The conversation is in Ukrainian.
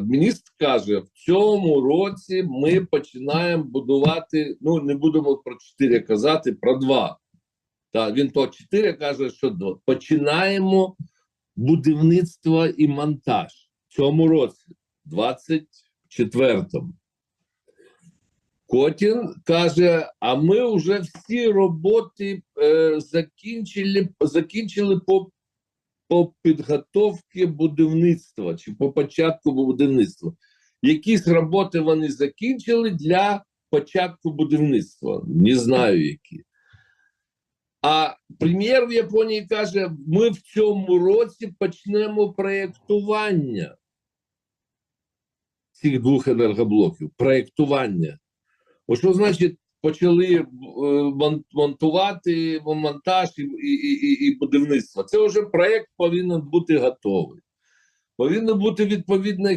Міністр каже: в цьому році ми починаємо будувати. Ну не будемо про 4 казати, про 2. Та він то 4 каже, що до- починаємо будівництво і монтаж в цьому році, 24-му. Котін каже: а ми вже всі роботи е, закінчили, закінчили по, по підготовці будівництва чи по початку будівництва. Якісь роботи вони закінчили для початку будівництва. Не знаю які. А прем'єр в Японії каже: ми в цьому році почнемо проєктування цих двох енергоблоків. Проєктування. О, що значить почали е, мон- монтувати монтаж і, і, і, і будівництво? Це вже проект повинен бути готовий. Повинно бути відповідна